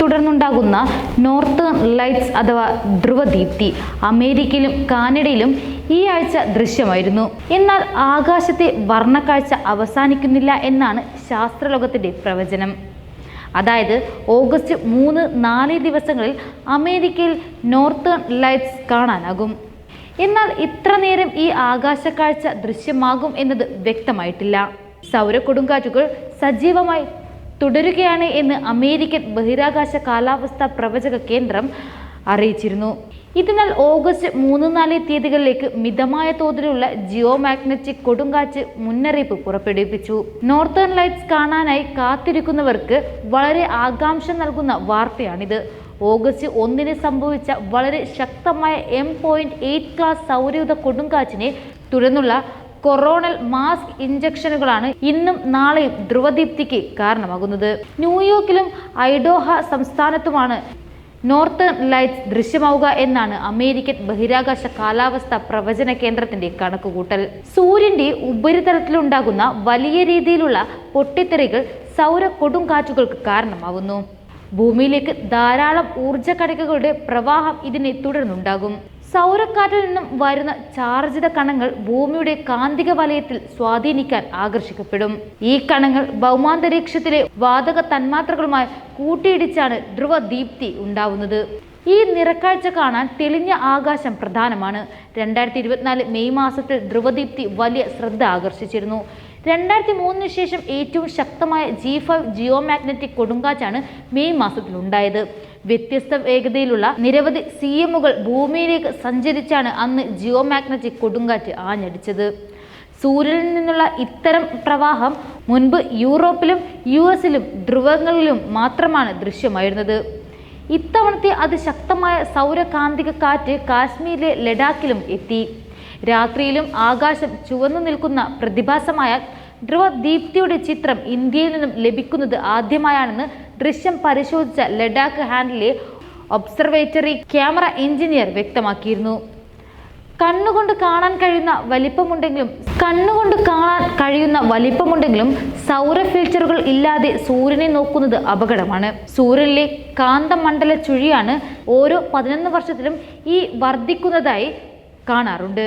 തുടർന്നുണ്ടാകുന്ന northern lights അഥവാ ധ്രുവദീപ്തി അമേരിക്കയിലും കാനഡയിലും ഈ ആഴ്ച ദൃശ്യമായിരുന്നു. എന്നാൽ ആകാശത്തെ വർണക്കാഴ്ച അവസാനിക്കുന്നില്ല എന്നാണ് ശാസ്ത്രലോകത്തിന്റെ പ്രവചനം. അതായത് ഓഗസ്റ്റ് മൂന്ന് നാല് ദിവസങ്ങളിൽ അമേരിക്കയിൽ നോർത്തേൺ ലൈറ്റ്സ് കാണാനാകും. എന്നാൽ ഇത്ര നേരം ഈ ആകാശക്കാഴ്ച ദൃശ്യമാകും എന്നത് വ്യക്തമായിട്ടില്ല. സൗര കൊടുങ്കാറ്റുകൾ സജീവമായി തുടരുകയാണ് എന്ന് അമേരിക്കൻ ബഹിരാകാശ കാലാവസ്ഥ പ്രവചക കേന്ദ്രം അറിയിച്ചിരുന്നു. ഇതിനാൽ ഓഗസ്റ്റ് മൂന്ന് നാല് തീയതികളിലേക്ക് മിതമായ തോതിലുള്ള ജിയോ മാഗ്നറ്റിക് കൊടുങ്കാറ്റ് മുന്നറിയിപ്പ് പുറപ്പെടുവിപ്പിച്ചു. നോർത്തേൺ ലൈറ്റ്സ് കാണാനായി കാത്തിരിക്കുന്നവർക്ക് വളരെ ആകാംക്ഷ നൽകുന്ന വാർത്തയാണിത്. ഓഗസ്റ്റ് ഒന്നിന് സംഭവിച്ച വളരെ ശക്തമായ എം പോയിന്റ് എയ്റ്റ് ക്ലാസ് സൗരയുധ കൊടുങ്കാറ്റിനെ തുടർന്നുള്ള കൊറോണൽ മാസ്ക് ഇഞ്ചക്ഷനുകളാണ് ഇന്നും നാളെയും ധ്രുവദീപ്തിക്ക് കാരണമാകുന്നത്. ന്യൂയോർക്കിലും ഐഡോഹ സംസ്ഥാനത്തുമാണ് നോർത്തേൺ ലൈറ്റ്സ് ദൃശ്യമാവുക എന്നാണ് അമേരിക്കൻ ബഹിരാകാശ കാലാവസ്ഥ പ്രവചന കേന്ദ്രത്തിന്റെ കണക്കുകൂട്ടൽ. സൂര്യന്റെ ഉപരിതലത്തിലുണ്ടാകുന്ന വലിയ രീതിയിലുള്ള പൊട്ടിത്തെറികൾ സൗര കൊടുങ്കാറ്റുകൾക്ക് കാരണമാവുന്നു. ഭൂമിയിലേക്ക് ധാരാളം ഊർജ കണികകളുടെ പ്രവാഹം ഇതിനെ തുടർന്നുണ്ടാകും. സൗരക്കാറ്റിൽ നിന്നും വരുന്ന ചാർജിത കണങ്ങൾ ഭൂമിയുടെ കാന്തിക വലയത്തിൽ സ്വാധീനിക്കാൻ ആകർഷിക്കപ്പെടും. ഈ കണങ്ങൾ ഭൗമാന്തരീക്ഷത്തിലെ വാതക തന്മാത്രകളുമായി കൂട്ടിയിടിച്ചാണ് ധ്രുവദീപ്തി ഉണ്ടാവുന്നത്. ഈ നിറക്കാഴ്ച കാണാൻ തെളിഞ്ഞ ആകാശം പ്രധാനമാണ്. രണ്ടായിരത്തി ഇരുപത്തിനാല് മെയ് മാസത്തിൽ ധ്രുവദീപ്തി വലിയ ശ്രദ്ധ ആകർഷിച്ചിരുന്നു. രണ്ടായിരത്തി മൂന്നിന് ശേഷം ഏറ്റവും ശക്തമായ ജി ഫൈവ് ജിയോ മാഗ്നറ്റിക് കൊടുങ്കാറ്റാണ് മെയ് മാസത്തിൽ ഉണ്ടായത് വ്യത്യസ്ത വേഗതയിലുള്ള നിരവധി സി എമ്മുകൾ ഭൂമിയിലേക്ക് സഞ്ചരിച്ചാണ് അന്ന് ജിയോ മാഗ്നറ്റിക് കൊടുങ്കാറ്റ് ആഞ്ഞടിച്ചത്. സൂര്യനിൽ നിന്നുള്ള ഇത്തരം പ്രവാഹം മുൻപ് യൂറോപ്പിലും യു എസിലും ധ്രുവങ്ങളിലും മാത്രമാണ് ദൃശ്യമായിരുന്നത്. ഇത്തവണത്തെ അതിശക്തമായ സൗരകാന്തിക കാറ്റ് കാശ്മീരിലെ ലഡാക്കിലും എത്തി. രാത്രിയിലും ആകാശം ചുവന്നു നിൽക്കുന്ന പ്രതിഭാസമായ ധ്രുവദീപ്തിയുടെ ചിത്രം ഇന്ത്യയിൽ നിന്നും ലഭിക്കുന്നത് ആദ്യമായാണെന്ന് ദൃശ്യം പരിശോധിച്ച ലഡാക്ക് ഹാൻഡിലെ ഒബ്സർവേറ്ററി ക്യാമറ എഞ്ചിനീയർ വ്യക്തമാക്കിയിരുന്നു. കണ്ണുകൊണ്ട് കാണാൻ കഴിയുന്ന വലിപ്പമുണ്ടെങ്കിലും കണ്ണുകൊണ്ട് കാണാൻ കഴിയുന്ന വലിപ്പമുണ്ടെങ്കിലും സൗര ഫിൽറ്ററുകൾ ഇല്ലാതെ സൂര്യനെ നോക്കുന്നത് അപകടമാണ്. സൂര്യനിലെ കാന്തമണ്ഡല ചുഴിയാണ് ഓരോ പതിനൊന്ന് വർഷത്തിലും ഈ വർദ്ധിക്കുന്നതായി കാണാറുണ്ട്.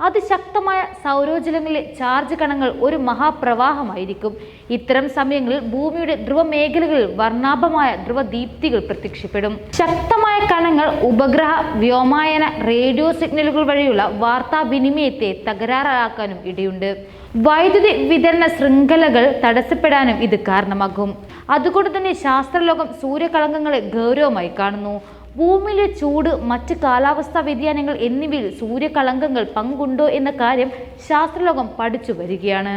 അതിശക്തമായ സൗരോജലങ്ങളിലെ ചാർജ് കണങ്ങൾ ഒരു മഹാപ്രവാഹമായിരിക്കും. ഇത്തരം സമയങ്ങളിൽ ഭൂമിയുടെ ധ്രുവമേഖലകളിൽ വർണാഭമായ ധ്രുവദീപ്തികൾ പ്രത്യക്ഷപ്പെടും. ശക്തമായ കണങ്ങൾ ഉപഗ്രഹ വ്യോമായന റേഡിയോ സിഗ്നലുകൾ വഴിയുള്ള വാർത്താവിനിമയത്തെ തകരാറാക്കാനും ഇടയുണ്ട്. വൈദ്യുതി വിതരണ ശൃംഖലകൾ തടസ്സപ്പെടാനും ഇത് കാരണമാകും. അതുകൊണ്ട് തന്നെ ശാസ്ത്രലോകം സൂര്യകളങ്കങ്ങളെ ഗൗരവമായി കാണുന്നു. ഭൂമിയിലെ ചൂട് മറ്റ് കാലാവസ്ഥാ വ്യതിയാനങ്ങൾ എന്നിവയിൽ സൂര്യകളങ്കങ്ങൾ പങ്കുണ്ടോ എന്ന കാര്യം ശാസ്ത്രലോകം പഠിച്ചു വരികയാണ്.